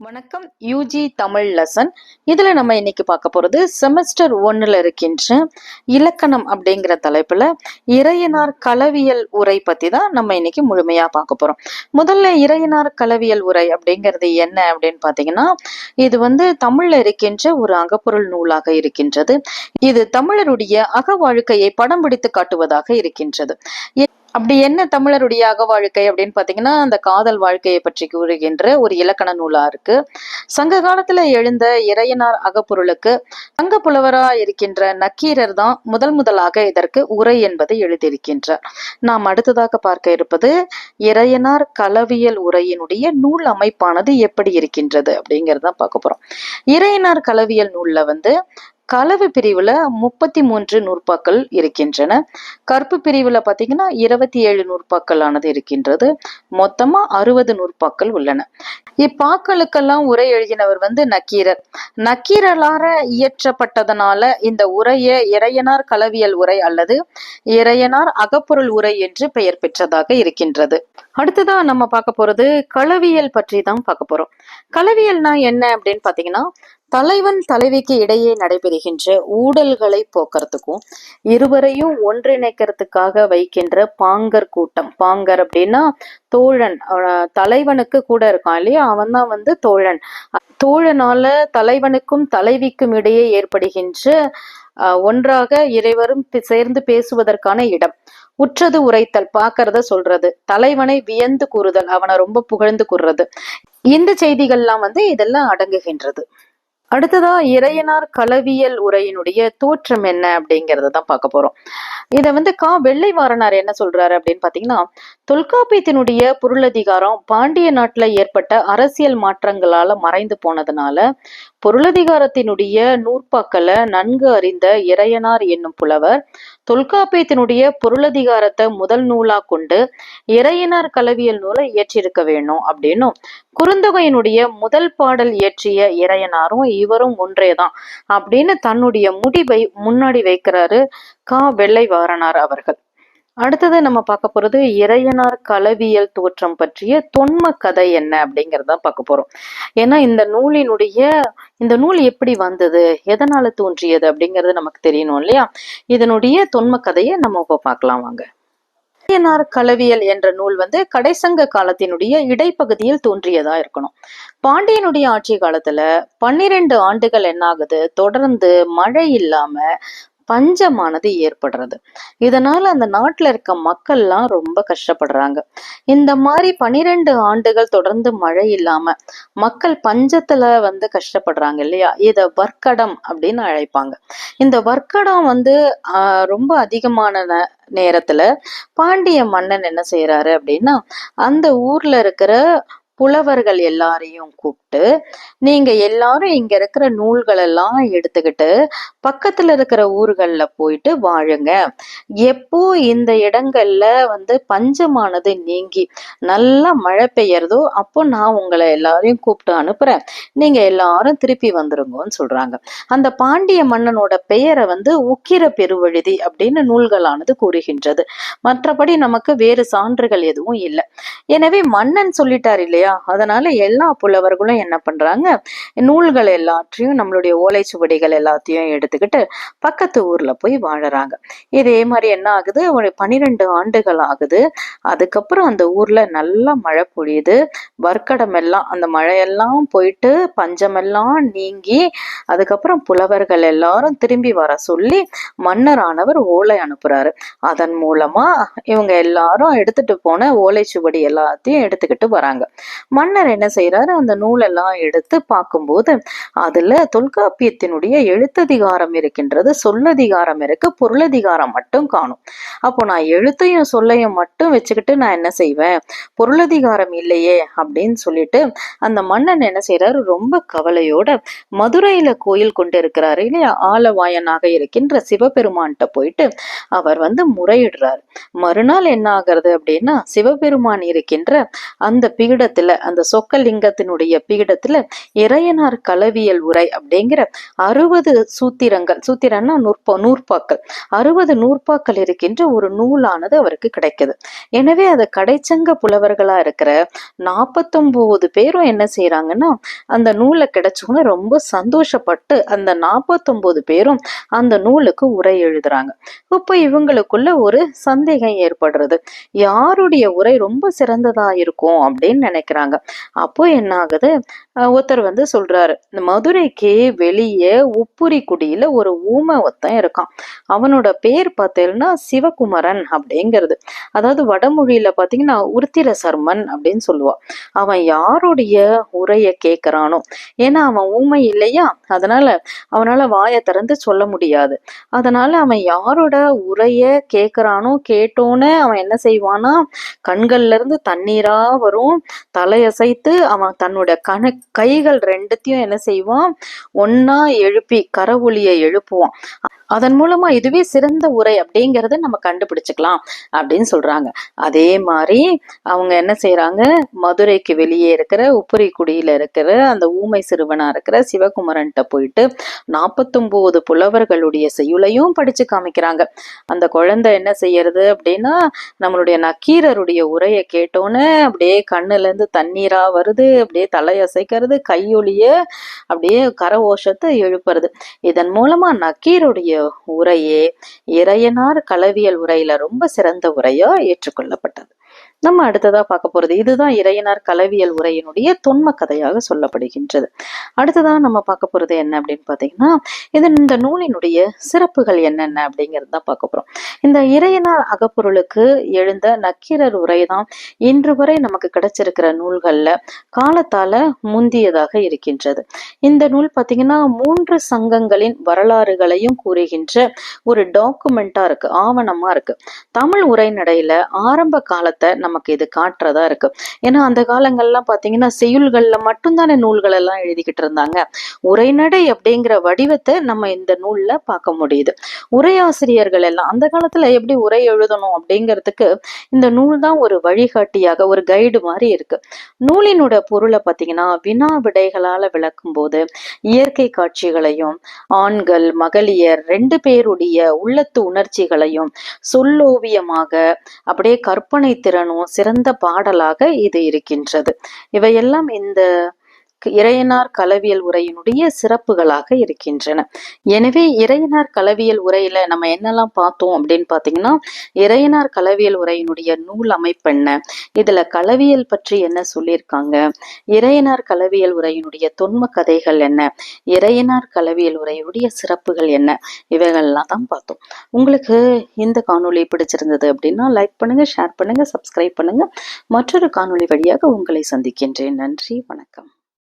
வணக்கம். UG Tamil lesson இதில் நம்ம இன்னைக்கு பார்க்க போகிறது செமஸ்டர் ஒன்றில் இருக்கின்ற இலக்கணம் அப்படிங்கிற தலைப்பில் இறையனார் களவியல் உரை பற்றி தான் நம்ம இன்னைக்கு முழுமையாக பார்க்க போகிறோம் முதல்ல இறையனார் களவியல் உரை அப்படிங்கிறது என்ன அப்படின்னு பார்த்தீங்கன்னா இது வந்து தமிழில் இருக்கின்ற ஒரு அகப்பொருள் நூலாக இருக்கின்றது. இது தமிழருடைய அக வாழ்க்கையை படம் பிடித்து காட்டுவதாக இருக்கின்றது. அப்படி என்ன தமிழருடைய அக வாழ்க்கை அப்படின்னு பார்த்தீங்கன்னா அந்த காதல் வாழ்க்கையை பற்றி கூறுகின்ற ஒரு இலக்கண நூலா இருக்கு. சங்க காலத்துல எழுந்த இறையனார் அகப்பொருளுக்கு சங்க புலவரா இருக்கின்ற நக்கீரர் தான் முதல் முதலாக இதற்கு உரை என்பதை எழுதியிருக்கின்றார். நாம் அடுத்ததாக பார்க்க இருப்பது இறையனார் களவியல் உரையினுடைய நூல் அமைப்பானது எப்படி இருக்கின்றது அப்படிங்கிறத பார்க்க போறோம். இறையனார் கலவியல் நூல்ல வந்து கலவு பிரிவுல முப்பத்தி மூன்று நூற்பாக்கள் இருக்கின்றன. கற்பு பிரிவுல பாத்தீங்கன்னா இருபத்தி ஏழு நூற்பாக்களானது இருக்கின்றது. மொத்தமா அறுபது நூற்பாக்கள் உள்ளன. இப்பாக்களுக்கெல்லாம் உரை எழுதினவர் வந்து நக்கீரர். நக்கீரலார இயற்றப்பட்டதனால இந்த உரையை இறையனார் கலவியல் உரை அல்லது இறையனார் அகப்பொருள் உரை என்று பெயர் பெற்றதாக இருக்கின்றது. அடுத்ததா நம்ம பார்க்க போறது களவியல் பற்றி தான் பார்க்க போறோம். களவியல்னா என்ன அப்படின்னு பாத்தீங்கன்னா தலைவன் தலைவிக்கு இடையே நடைபெறுகின்ற ஊடல்களை போக்குறதுக்கும் இருவரையும் ஒன்றிணைக்கிறதுக்காக வைக்கின்ற பாங்கர் கூட்டம். பாங்கர் அப்படின்னா தோழன். தலைவனுக்கு கூட இருக்கான் இல்லையா? அவன் தான் வந்து தோழன். தோழனால தலைவனுக்கும் தலைவிக்கும் இடையே ஏற்படுகின்ற ஒன்றாக இறைவரும் சேர்ந்து பேசுவதற்கான இடம். உற்றது உரைத்தல் பார்க்கறத சொல்றது. தலைவனை வியந்து கூறுதல் அவனை ரொம்ப புகழ்ந்து கூறுறது. இந்த செய்திகள்லாம் வந்து இதெல்லாம் அடங்குகின்றது. அடுத்ததா இறையனார் களவியல் உரையினுடைய தோற்றம் என்ன அப்படிங்கறத தான் பார்க்க போறோம். இதை வந்து கா வெள்ளை வாரனார் என்ன சொல்றாரு அப்படின்னு பாத்தீங்கன்னா தொல்காப்பியத்தினுடைய பொருளதிகாரம் பாண்டிய நாட்டுல ஏற்பட்ட அரசியல் மாற்றங்களால மறைந்து போனதுனால பொருளதிகாரத்தினுடைய நூற்பாக்களை நன்கு அறிந்த இறையனார் என்னும் புலவர் தொல்காப்பியத்தினுடைய பொருளதிகாரத்தை முதல் நூலா கொண்டு இறையனார் கலவியல் நூலை இயற்றியிருக்க வேணும் அப்படின்னும் குறுந்தொகையினுடைய முதல் பாடல் இயற்றிய இறையனாரும் இவரும் ஒன்றேதான் அப்படின்னு தன்னுடைய முடிவை முன்னாடி வைக்கிறாரு கா வெள்ளை வாரனார் அவர்கள். அடுத்தது நம்ம பார்க்க போறது இறையனார் களவியல் தோற்றம் பற்றிய தொன்ம கதை என்ன அப்படிங்கறத பார்க்க போறோம். ஏன்னா இந்த நூலினுடைய இந்த நூல் எப்படி வந்தது எதனால தோன்றியது அப்படிங்கிறது நமக்கு தெரியணும் இல்லையா? இதனுடைய தொன்ம கதையை நம்ம இப்போ பார்க்கலாம் வாங்க. இறையனார் களவியல் என்ற நூல் வந்து கடைசங்க காலத்தினுடைய இடைப்பகுதியில் தோன்றியதா இருக்கணும். பாண்டியனுடைய ஆட்சி காலத்துல பன்னிரெண்டு ஆண்டுகள் என்னாகுது? தொடர்ந்து மழை இல்லாம பஞ்சமானது ஏற்படுறது. இதனால அந்த நாட்டுல இருக்க மக்கள்லாம் ரொம்ப கஷ்டப்படுறாங்க. இந்த மாதிரி பனிரெண்டு ஆண்டுகள் தொடர்ந்து மழை இல்லாம மக்கள் பஞ்சத்துல வந்து கஷ்டப்படுறாங்க இல்லையா? இத வர்க்கடம் அப்படின்னு அழைப்பாங்க. இந்த வர்க்கடம் வந்து ஆஹ், ரொம்ப அதிகமான நேரத்துல பாண்டிய மன்னன் என்ன செய்யறாரு அப்படின்னா அந்த ஊர்ல இருக்கிற புலவர்கள் எல்லாரையும் கூப்பிட்டு நீங்க எல்லாரும் இங்க இருக்கிற நூல்கள் எல்லாம் எடுத்துக்கிட்டு பக்கத்துல இருக்கிற ஊர்கள்ல போயிட்டு வாழுங்க. எப்போ இந்த இடங்கள்ல வந்து பஞ்சமானது நீங்கி நல்லா மழை பெய்யறதோ அப்போ நான் உங்களை எல்லாரையும் கூப்பிட்டு அனுப்புறேன். நீங்க எல்லாரும் திருப்பி வந்துருங்கன்னு சொல்றாங்க. அந்த பாண்டிய மன்னனோட பெயரை வந்து உக்கிர பெருவழுதி அப்படின்னு நூல்களானது கூறுகின்றது. மற்றபடி நமக்கு வேறு சான்றுகள் எதுவும் இல்லை. எனவே மன்னன் சொல்லிட்டார் இல்லையா அதனால எல்லா புலவர்களும் என்ன பண்றாங்க? நூல்கள் எல்லாத்தையும் நம்மளுடைய ஓலைச்சுவடிகள் எல்லாத்தையும் எடுத்துக்கிட்டு பக்கத்து ஊர்ல போய் வாழறாங்க. இதே மாதிரி என்ன ஆகுது? ஒரு பனிரெண்டு ஆண்டுகள் ஆகுது. அதுக்கப்புறம் அந்த ஊர்ல நல்லா மழை பொழியுது. வர்க்கடம் எல்லாம் அந்த மழையெல்லாம் போயிட்டு பஞ்சமெல்லாம் நீங்கி அதுக்கப்புறம் புலவர்கள் எல்லாரும் திரும்பி வர சொல்லி மன்னரானவர் ஓலை அனுப்புறாரு. அதன் மூலமா இவங்க எல்லாரும் எடுத்துட்டு போன ஓலைச்சுவடி எல்லாத்தையும் எடுத்துக்கிட்டு வராங்க. மன்னர் என்ன செய்யறாரு அந்த நூலெல்லாம் எடுத்து பார்க்கும்போது அதுல தொல்காப்பியத்தினுடைய எழுத்ததிகாரம் இருக்கின்றது சொல்லதிகாரம் இருக்கு பொருளதிகாரம் மட்டும் காணும். அப்போ நான் எழுத்தையும் சொல்லையும் மட்டும் வச்சுக்கிட்டு நான் என்ன செய்வேன்? பொருளதிகாரம் இல்லையே அப்படின்னு சொல்லிட்டு அந்த மன்னன் என்ன செய்யறாரு ரொம்ப கவலையோட மதுரையில கோயில் கொண்டு இருக்கிறாரு இல்லையா? ஆலவாயனாக இருக்கின்ற சிவபெருமான்கிட்ட போயிட்டு அவர் வந்து முறையிடுறாரு. மறுநாள் என்ன ஆகிறது அப்படின்னா சிவபெருமான் இருக்கின்ற அந்த பீடத்துல பீடத்துல அந்த சொக்கலிங்கத்தினுடைய பீடத்துல இறையனார் கலவியல் உரை அப்படிங்கிற அறுபது சூத்திரங்கள். சூத்திரன்னா நூற்பா நூற்பாக்கள். அறுபது நூற்பாக்கள் இருக்கின்ற ஒரு நூலானது அவருக்கு கிடைக்குது. எனவே அது கடைச்சங்க புலவர்களா இருக்கிற நாற்பத்தொன்பது பேரும் என்ன செய்யறாங்கன்னா அந்த நூலை கிடைச்சோன்னு ரொம்ப சந்தோஷப்பட்டு அந்த நாற்பத்தொன்பது பேரும் அந்த நூலுக்கு உரை எழுதுறாங்க. இப்போ இவங்களுக்குள்ள ஒரு சந்தேகம் ஏற்படுறது. யாருடைய உரை ரொம்ப சிறந்ததா இருக்கும் அப்படின்னு நினைக்கிறாங்க. அப்போ என்ன ஆகுது? ஒருத்தர் வந்து சொல்றாரு இந்த மதுரைக்கு வெளியே உப்புரி குடியில ஒரு ஊமை ஒருத்தன் இருக்கான். அவனோட பேர் பார்த்தேன்னா சிவகுமரன் அப்படிங்கிறது. அதாவது வடமொழியில பாத்தீங்கன்னா உருத்திர சர்மன் அப்படின்னு சொல்லுவான் அவன் யாருடைய உரைய கேட்கறானோ ஏன்னா அவன் ஊமை இல்லையா? அதனால அவனால வாயை திறந்து சொல்ல முடியாது. அதனால அவன் யாரோட உரைய கேட்கறானோ கேட்டோன்னு அவன் என்ன செய்வானா கண்கள்ல இருந்து தண்ணீரா வரும். தலையசைத்து அவன் தன்னோட கண கைகள் ரெண்டுத்தையும் என்ன செய்வான்? ஒன்னா எழுப்பி கரவொலியை எழுப்புவான். அதன் மூலமா இதுவே சிறந்த உரை அப்படிங்கிறத நம்ம கண்டுபிடிச்சுக்கலாம் அப்படின்னு சொல்றாங்க. அதே மாதிரி அவங்க என்ன செய்யறாங்க மதுரைக்கு வெளியே இருக்கிற உப்புரிக்குடியில இருக்கிற அந்த ஊமை சிறுவனா இருக்கிற சிவகுமரன்ட்ட போயிட்டு நாற்பத்தொன்பது புலவர்களுடைய செய்யுளையும் படிச்சு காமிக்கிறாங்க. அந்த குழந்தை என்ன செய்யறது அப்படின்னா நம்மளுடைய நக்கீரருடைய உரையை கேட்டோன்னே அப்படியே கண்ணுல இருந்து தண்ணீரா வருது அப்படியே தலையசைக்கிறது கையொலிய அப்படியே கர ஓஷத்தை எழுப்புறது. இதன் மூலமா நக்கீருடைய உரையே இறையனார் களவியல் உரையில ரொம்ப சிறந்த உரையா ஏற்றுக்கொள்ளப்பட்டது. நம்ம அடுத்ததா பார்க்க போறது இதுதான் இறையனார் கலவியல் உரையினுடைய தொன்ம கதையாக சொல்லப்படுகின்றது. அடுத்ததா நம்ம பார்க்க போறது என்ன அப்படின்னு பாத்தீங்கன்னா இது இந்த நூலினுடைய சிறப்புகள் என்னென்ன அப்படிங்கிறது தான் பார்க்க போறோம். இந்த இறையனார் அகப்பொருளுக்கு எழுந்த நக்கீரர் உரை தான் இன்று வரை நமக்கு கிடைச்சிருக்கிற நூல்கள்ல காலத்தால முந்தியதாக இருக்கின்றது. இந்த நூல் பாத்தீங்கன்னா மூன்று சங்கங்களின் வரலாறுகளையும் கூறுகின்ற ஒரு டாக்குமெண்டா இருக்கு ஆவணமா இருக்கு. தமிழ் உரைநடையில ஆரம்ப காலத்தை நமக்கு இது காட்டுறதா இருக்கு. ஏன்னா அந்த காலங்கள்லாம் பாத்தீங்கன்னா செய்யுள்களில் மட்டும்தானே நூல்கள் எல்லாம் எழுதிக்கிட்டு இருந்தாங்க. உரைநடை அப்படிங்கிற வடிவத்தை நம்ம இந்த நூலில் பார்க்க முடியுது. உரையாசிரியர்கள் எல்லாம் அந்த காலத்துல எப்படி உரை எழுதணும் அப்படிங்கிறதுக்கு இந்த நூல் தான் ஒரு வழிகாட்டியாக ஒரு கைடு மாதிரி இருக்கு. நூலினோட பொருளை பார்த்தீங்கன்னா வினா விடைகளால விளக்கும் போது இயற்கை காட்சிகளையும் ஆண்கள் மகளிர் ரெண்டு பேருடைய உள்ளத்து உணர்ச்சிகளையும் சொல்லோவியமாக அப்படியே கற்பனை திறனும் சிறந்த பாடலாக இது இருக்கின்றது. இவையெல்லாம் இந்த இறையனார் கலவியல் உரையினுடைய சிறப்புகளாக இருக்கின்றன. எனவே இறையனார் களவியல் உரையில நம்ம என்னெல்லாம் பார்த்தோம் அப்படின்னு பார்த்தீங்கன்னா இறையனார் கலவியல் உரையினுடைய நூல் அமைப்பென்ன இதுல களவியல் பற்றி என்ன சொல்லியிருக்காங்க இறையனார் களவியல் உரையினுடைய தொன்ம கதைகள் என்ன இறையனார் களவியல் உரையுடைய சிறப்புகள் என்ன இவைகள்லாம் தான் பார்த்தோம். உங்களுக்கு இந்த காணொளி பிடிச்சிருந்தது அப்படின்னா லைக் பண்ணுங்க ஷேர் பண்ணுங்க சப்ஸ்கிரைப் பண்ணுங்க. மற்றொரு காணொளி வழியாக உங்களை சந்திக்கின்றேன். நன்றி வணக்கம்.